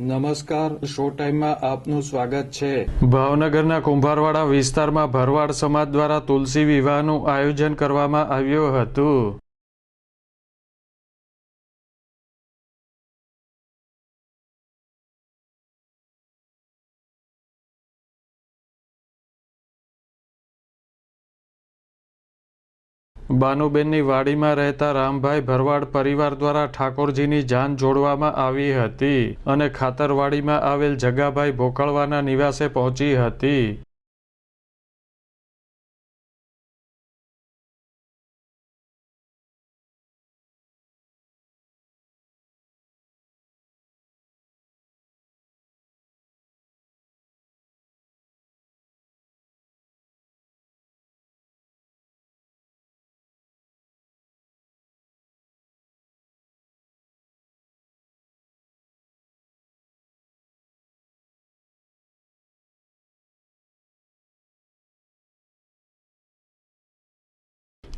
નમસ્કાર, શો ટાઈમમાં આપનું સ્વાગત છે. ભાવનગરના કુંભારવાડા વિસ્તારમાં ભરવાડ સમાજ દ્વારા તુલસી વિવાહનું આયોજન કરવામાં આવ્યું હતું. બાનુબેનની વાડીમાં રહેતા રામભાઈ ભરવાડ પરિવાર દ્વારા ઠાકોરજીની જાન જોડવામાં આવી હતી અને ખાતરવાડીમાં આવેલ જગાભાઈ ભોકળવાના નિવાસે પહોંચી હતી.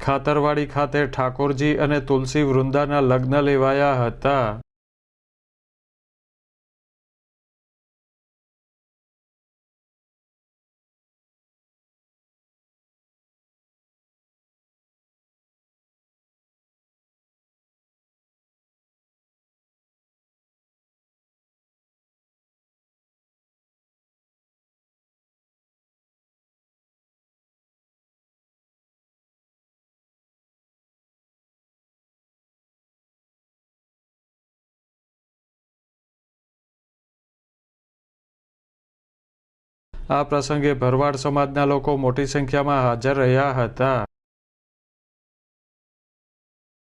ખાતરવાડી ખાતે ઠાકોરજી અને તુલસી વૃંદાના લગ્ન લેવાયા હતા. આ પ્રસંગે ભરવાડ સમાજના લોકો મોટી સંખ્યામાં હાજર રહ્યા હતા.